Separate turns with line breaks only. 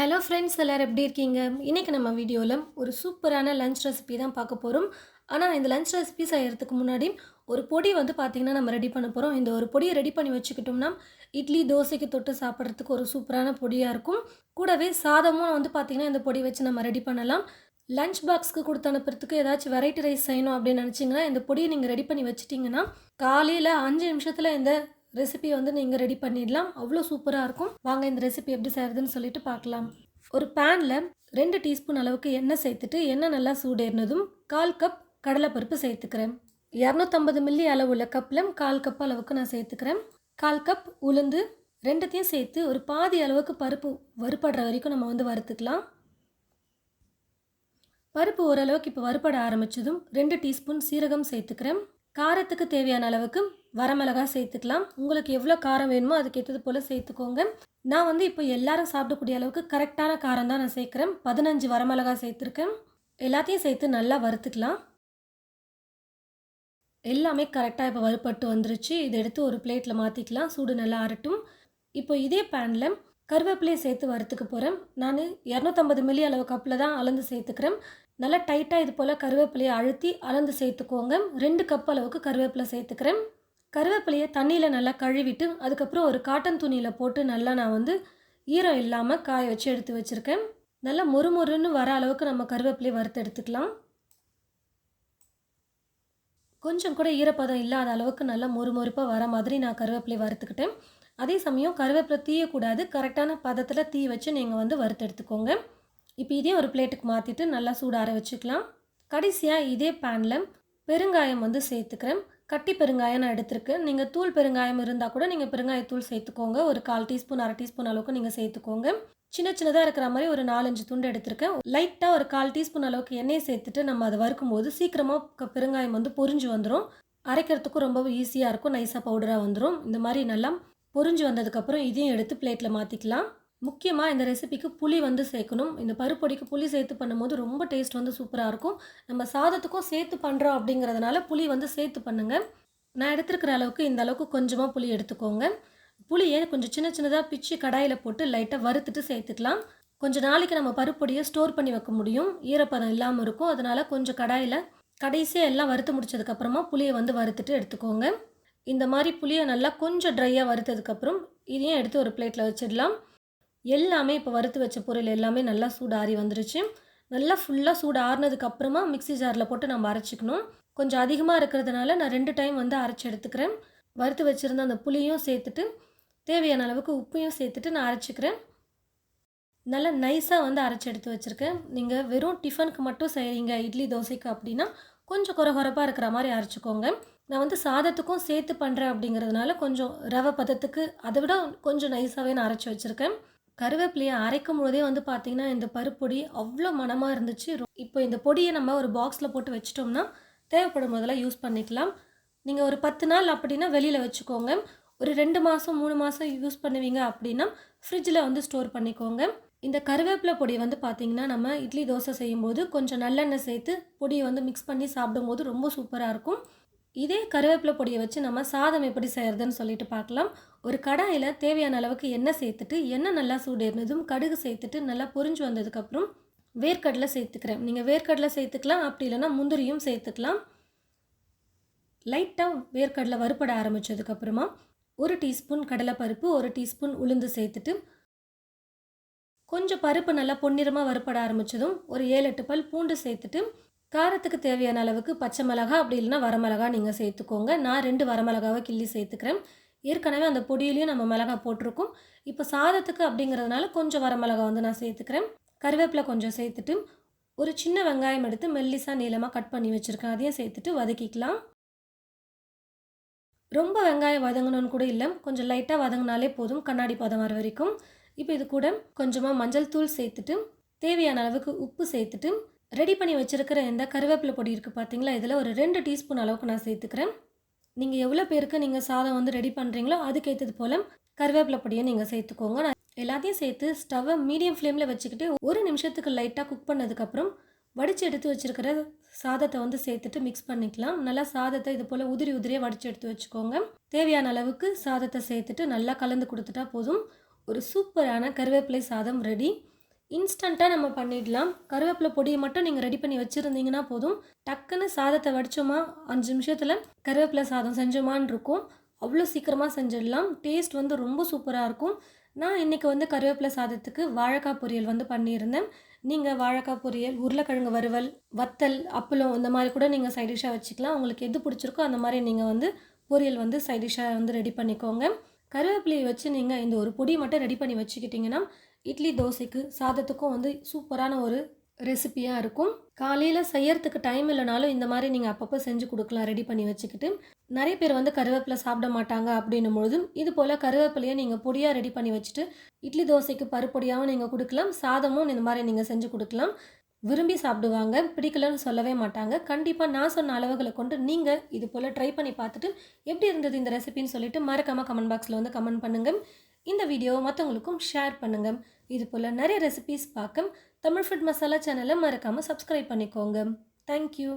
Hello friends எல்லோரும் எப்படி இருக்கீங்க? இன்றைக்கி நம்ம வீடியோவில் ஒரு சூப்பரான லஞ்ச் ரெசிபி தான் பார்க்க போகிறோம் ஆனால் இந்த லஞ்ச் ரெசிபி செய்கிறதுக்கு முன்னாடி ஒரு பொடி வந்து பார்த்திங்கன்னா நம்ம ரெடி பண்ண போகிறோம் இந்த ஒரு பொடியை ரெடி பண்ணி வச்சுக்கிட்டோம்னா இட்லி தோசைக்கு தொட்டு சாப்பிட்றதுக்கு ஒரு சூப்பரான பொடியாக இருக்கும். கூடவே சாதமும் வந்து பார்த்திங்கன்னா இந்த பொடி வச்சு நம்ம ரெடி பண்ணலாம். லஞ்ச் பாக்ஸ்க்கு கொடுத்து அனுப்புறதுக்கு ஏதாச்சும் வெரைட்டி ரைஸ் செய்யணும் அப்படின்னு நினச்சிங்கன்னா இந்த பொடியை நீங்கள் ரெடி பண்ணி வச்சிட்டிங்கன்னா காலையில் அஞ்சு நிமிஷத்தில் இந்த ரெசிபி வந்து நீங்கள் ரெடி பண்ணிடலாம். அவ்வளோ சூப்பராக இருக்கும். வாங்க இந்த ரெசிபி எப்படி செய்கிறதுன்னு சொல்லிட்டு பார்க்கலாம். ஒரு பேனில் ரெண்டு டீஸ்பூன் அளவுக்கு எண்ணெய் சேர்த்துட்டு எண்ணெய் நல்லா சூடேறினதும் கால் கப் கடலைப்பருப்பு சேர்த்துக்கிறேன். இரநூத்தம்பது மில்லி அளவுள்ள கப்பில் கால் கப் அளவுக்கு நான் சேர்த்துக்கிறேன். கால் கப் உளுந்து ரெண்டுத்தையும் சேர்த்து ஒரு பாதி அளவுக்கு பருப்பு வறுபடுற வரைக்கும் நம்ம வந்து வறுத்துக்கலாம். பருப்பு ஓரளவுக்கு இப்போ வறுபட ஆரம்பித்ததும் ரெண்டு டீஸ்பூன் சீரகம் சேர்த்துக்கிறேன். காரத்துக்கு தேவையான அளவுக்கு வரமிளகா சேர்த்துக்கலாம். உங்களுக்கு எவ்வளோ காரம் வேணுமோ அதுக்கு ஏற்றது போல் சேர்த்துக்கோங்க. நான் வந்து இப்போ எல்லாரும் சாப்பிடக்கூடிய அளவுக்கு கரெக்டான காரம் தான் நான் சேர்க்குறேன். பதினஞ்சு வரமிளகா சேர்த்துருக்கேன். எல்லாத்தையும் சேர்த்து நல்லா வறுத்துக்கலாம். எல்லாமே கரெக்டாக இப்போ வறுப்பட்டு வந்துருச்சு. இதை எடுத்து ஒரு பிளேட்டில் மாற்றிக்கலாம் சூடு நல்லா ஆறட்டும். இப்போ இதே பேனில் கருவேப்பிலையை சேர்த்து வறுத்துக்க போகிறேன் நான் இரநூத்தம்பது மில்லி அளவு கப்பில் தான் அளந்து சேர்த்துக்கிறேன். நல்லா டைட்டாக இது போல் கருவேப்பிலையை அழுத்தி அளந்து சேர்த்துக்கோங்க. ரெண்டு கப் அளவுக்கு கருவேப்பிலை சேர்த்துக்கிறேன். கருவேப்பிலையை தண்ணியில் நல்லா கழுவிட்டு அதுக்கப்புறம் ஒரு காட்டன் துணியில் போட்டு நல்லா நான் வந்து ஈரம் இல்லாமல் காய வச்சு எடுத்து வச்சுருக்கேன். நல்லா மொறுமொறுன்னு வர அளவுக்கு நம்ம கருவேப்பிலையை வறுத்து எடுத்துக்கலாம். கொஞ்சம் கூட ஈரப்பதம் இல்லாத அளவுக்கு நல்லா மொறுமொறுப்பாக வர மாதிரி நான் கருவேப்பிலையை வறுத்துக்கிட்டேன். அதே சமயம் கருவேப்பிலை தீயக்கூடாது கரெக்டான பதத்தில் தீ வச்சு நீங்கள் வந்து வறுத்து எடுத்துக்கோங்க. இப்போ இதே ஒரு பிளேட்டுக்கு மாற்றிட்டு நல்லா சூடார வச்சுக்கலாம். கடைசியாக இதே பேனில் பெருங்காயம் வந்து சேர்த்துக்கிறேன். கட்டி பெருங்காயம் நான் எடுத்திருக்கேன். நீங்கள் தூள் பெருங்காயம் இருந்தால் கூட நீங்கள் பெருங்காயத்தூள் சேர்த்துக்கோங்க. ஒரு கால் டீஸ்பூன் அரை டீஸ்பூன் அளவுக்கு நீங்கள் சேர்த்துக்கோங்க. சின்ன சின்னதாக இருக்கிற மாதிரி ஒரு நாலஞ்சு துண்டு எடுத்திருக்கேன். லைட்டாக ஒரு கால் டீஸ்பூன் அளவுக்கு எண்ணெய் சேர்த்துட்டு நம்ம அதை வறுக்கும்போது சீக்கிரமாக பெருங்காயம் வந்து பொரிஞ்சு வந்துடும் அரைக்கிறதுக்கும் ரொம்ப ஈஸியாக இருக்கும். நைஸாக பவுடராக வந்துடும் இந்த மாதிரி நல்லா பொரிஞ்சு வந்ததுக்கப்புறம் இதையும் எடுத்து பிளேட்டில் மாற்றிக்கலாம் முக்கியமாக இந்த ரெசிபிக்கு புளி வந்து சேர்க்கணும். இந்த பருப்பொடிக்கு புளி சேர்த்து பண்ணும்போது ரொம்ப டேஸ்ட் வந்து சூப்பராக இருக்கும். நம்ம சாதத்துக்கும் சேர்த்து பண்ணுறோம் அப்படிங்கிறதுனால புளி வந்து சேர்த்து பண்ணுங்கள் நான் எடுத்துருக்கிற அளவுக்கு இந்த அளவுக்கு கொஞ்சமாக புளி எடுத்துக்கோங்க. புளியை கொஞ்சம் சின்ன சின்னதாக பிச்சு கடாயில் போட்டு லைட்டாக வறுத்துட்டு சேர்த்துக்கலாம். கொஞ்சம் நாளைக்கு நம்ம பருப்பொடியை ஸ்டோர் பண்ணி வைக்க முடியும். ஈரப்பதம் இல்லாமல் இருக்கும். அதனால் கொஞ்சம் கடாயில் கடைசியாக எல்லாம் வறுத்து முடிச்சதுக்கப்புறமா புளியை வந்து வறுத்துட்டு எடுத்துக்கோங்க. இந்த மாதிரி புளியை நல்லா கொஞ்சம் ட்ரையாக வறுத்ததுக்கப்புறம் இதையும் எடுத்து ஒரு பிளேட்டில் வச்சிடலாம். எல்லாமே இப்போ வறுத்து வச்ச பொருள் எல்லாமே நல்லா சூடு ஆறி வந்துருச்சு. நல்லா ஃபுல்லாக சூடு ஆறுனதுக்கப்புறமா மிக்சி மிக்ஸி ஜாரில் போட்டு நம்ம அரைச்சிக்கணும். கொஞ்சம் அதிகமாக இருக்கிறதுனால நான் ரெண்டு டைம் வந்து அரைச்சி எடுத்துக்கிறேன். வறுத்து வச்சுருந்த அந்த புளியும் சேர்த்துட்டு தேவையான அளவுக்கு உப்பையும் சேர்த்துட்டு நான் அரைச்சிக்கிறேன். நல்லா நைஸாக வந்து அரைச்சி எடுத்து வச்சுருக்கேன். நீங்கள் வெறும் டிஃபனுக்கு மட்டும் செய்கிறீங்க இட்லி தோசைக்கு அப்படின்னா கொஞ்சம் குறை குறைப்பாக இருக்கிற மாதிரி அரைச்சிக்கோங்க. நான் வந்து சாதத்துக்கும் சேர்த்து பண்ணுறேன் அப்படிங்கிறதுனால கொஞ்சம் ரவை பதத்துக்கு அதை விட கொஞ்சம் நைஸாகவே நான் அரைச்சி வச்சுருக்கேன். கருவேப்பிலையை அரைக்கும் பொழுதே வந்து பார்த்திங்கன்னா இந்த பருப்பொடி அவ்வளோ மனமாக இருந்துச்சு. இப்போ இந்த பொடியை நம்ம ஒரு பாக்ஸில் போட்டு வச்சிட்டோம்னா தேவைப்படும் போதெல்லாம் யூஸ் பண்ணிக்கலாம். நீங்கள் ஒரு பத்து நாள் அப்படின்னா வெளியில் வச்சுக்கோங்க. ஒரு ரெண்டு மாதம் மூணு மாதம் யூஸ் பண்ணுவீங்க அப்படின்னா ஃப்ரிட்ஜில் வந்து ஸ்டோர் பண்ணிக்கோங்க. இந்த கருவேப்பிலை பொடி வந்து பார்த்திங்கன்னா நம்ம இட்லி தோசை செய்யும்போது கொஞ்சம் நல்லெண்ணெய் சேர்த்து பொடியை வந்து மிக்ஸ் பண்ணி சாப்பிடும்போது ரொம்ப சூப்பராக இருக்கும். இதே கருவேப்பிலை பொடியை வச்சு நம்ம சாதம் எப்படி செய்கிறதுன்னு சொல்லிட்டு பார்க்கலாம். ஒரு கடாயில் தேவையான அளவுக்கு எண்ணெய் சேர்த்துட்டு எண்ணெய் நல்லா சூடேறினதும் கடுகு சேர்த்துட்டு நல்லா பொரிஞ்சு வந்ததுக்கப்புறம் வேர்க்கடலை சேர்த்துக்கிறேன். நீங்கள் வேர்க்கடலை சேர்த்துக்கலாம் அப்படி இல்லைன்னா முந்திரியும் சேர்த்துக்கலாம். லைட்டாக வேர்க்கடலை வறுப்பட ஆரம்பித்ததுக்கப்புறமா ஒரு டீஸ்பூன் கடலைப்பருப்பு ஒரு டீஸ்பூன் உளுந்து சேர்த்துட்டு கொஞ்சம் பருப்பு நல்லா பொன்னிறமாக வறுப்பட ஆரம்பித்ததும் ஒரு ஏழு எட்டு பல் பூண்டு சேர்த்துட்டு காரத்துக்கு தேவையான அளவுக்கு பச்சை மிளகா அப்படி இல்லைன்னா வரமிளகா நீங்கள் சேர்த்துக்கோங்க. நான் ரெண்டு வரமிளகாவை கிள்ளி சேர்த்துக்கிறேன். ஏற்கனவே அந்த பொடியிலையும் நம்ம மிளகா போட்டிருக்கோம். இப்போ சாதத்துக்கு அப்படிங்கிறதுனால கொஞ்சம் வரமிளகா வந்து நான் சேர்த்துக்கிறேன். கருவேப்பிலை கொஞ்சம் சேர்த்துட்டு ஒரு சின்ன வெங்காயம் எடுத்து மெல்லிசாக நீளமாக கட் பண்ணி வச்சுருக்கேன். அதையும் சேர்த்துட்டு வதக்கிக்கலாம். ரொம்ப வெங்காயம் வதங்கணும்னு கூட இல்லை. கொஞ்சம் லைட்டாக வதங்கினாலே போதும். கண்ணாடி பதம் வர வரைக்கும். இப்போ இது கூட கொஞ்சமாக மஞ்சள் தூள் சேர்த்துட்டு தேவையான அளவுக்கு உப்பு சேர்த்துட்டு ரெடி பண்ணி வச்சுருக்கிற இந்த கருவேப்பிலை பொடி இருக்குது பார்த்தீங்களா இதில் ஒரு ரெண்டு டீஸ்பூன் அளவுக்கு நான் சேர்த்துக்கிறேன். நீங்கள் எவ்வளோ பேருக்கு நீங்கள் சாதம் வந்து ரெடி பண்ணுறீங்களோ அதுக்கேற்றது போல் கருவேப்பிலை பொடியை நீங்கள் சேர்த்துக்கோங்க. நான் எல்லாத்தையும் சேர்த்து ஸ்டவ்வை மீடியம் ஃப்ளேமில் வச்சுக்கிட்டு ஒரு நிமிஷத்துக்கு லைட்டாக குக் பண்ணதுக்கப்புறம் வடித்து எடுத்து வச்சுருக்கிற சாதத்தை வந்து சேர்த்துட்டு மிக்ஸ் பண்ணிக்கலாம். நல்லா சாதத்தை இது போல் உதிரி உதிரியாக வடித்து எடுத்து வச்சுக்கோங்க. தேவையான அளவுக்கு சாதத்தை சேர்த்துட்டு நல்லா கலந்து கொடுத்துட்டா போதும். ஒரு சூப்பரான கருவேப்பிலை சாதம் ரெடி இன்ஸ்டண்ட்டாக நம்ம பண்ணிடலாம். கருவேப்பிலை பொடியை மட்டும் நீங்கள் ரெடி பண்ணி வச்சுருந்தீங்கன்னா போதும். டக்குன்னு சாதத்தை வடிச்சோமா அஞ்சு நிமிஷத்தில் கருவேப்பிலை சாதம் செஞ்சோமான்னு இருக்கும். அவ்வளோ சீக்கிரமாக செஞ்சிடலாம். டேஸ்ட் வந்து ரொம்ப சூப்பராக இருக்கும். நான் இன்றைக்கி வந்து கருவேப்பிலை சாதத்துக்கு வாழைக்காய் பொரியல் வந்து பண்ணியிருந்தேன். நீங்கள் வாழைக்காய் பொரியல் உருளைக்கிழங்கு வறுவல் வத்தல் அப்பளம் இந்த மாதிரி கூட நீங்கள் சைடிஷாக வச்சுக்கலாம். உங்களுக்கு எது பிடிச்சிருக்கோ அந்த மாதிரி நீங்கள் வந்து பொரியல் வந்து சைடிஷாக வந்து ரெடி பண்ணிக்கோங்க. கருவேப்பிலையை வச்சு நீங்கள் இந்த ஒரு பொடி மட்டும் ரெடி பண்ணி வச்சுக்கிட்டிங்கன்னா இட்லி தோசைக்கு சாதத்துக்கும் வந்து சூப்பரான ஒரு ரெசிபியாக இருக்கும். காலையில் செய்யறதுக்கு டைம் இல்லைனாலும் இந்த மாதிரி நீங்கள் அப்பப்போ செஞ்சு கொடுக்கலாம் ரெடி பண்ணி வச்சுக்கிட்டு. நிறைய பேர் வந்து கருவேப்பிலை சாப்பிட மாட்டாங்க அப்படின்னும் பொழுதும் இது போல் கருவேப்பிலையை நீங்கள் பொடியாக ரெடி பண்ணி வச்சுட்டு இட்லி தோசைக்கு பருப்பொடியாகவும் நீங்கள் கொடுக்கலாம் சாதமும் இந்த மாதிரி நீங்கள் செஞ்சு கொடுக்கலாம். விரும்பி சாப்பிடுவாங்க பிடிக்கலன்னு சொல்லவே மாட்டாங்க. கண்டிப்பாக நான் சொன்ன அளவுகளை கொண்டு நீங்கள் இது போல் ட்ரை பண்ணி பார்த்துட்டு எப்படி இருந்தது இந்த ரெசிபின்னு சொல்லிட்டு மறக்காமல் கமெண்ட் பாக்ஸில் வந்து கமெண்ட் பண்ணுங்கள் இந்த வீடியோவை மற்றவங்களுக்கும் ஷேர் பண்ணுங்கள் இது போல் நிறைய ரெசிபீஸ் பார்க்க தமிழ் ஃபுட் மசாலா சேனலை மறக்காமல் சப்ஸ்கிரைப் பண்ணிக்கோங்க. தேங்க்யூ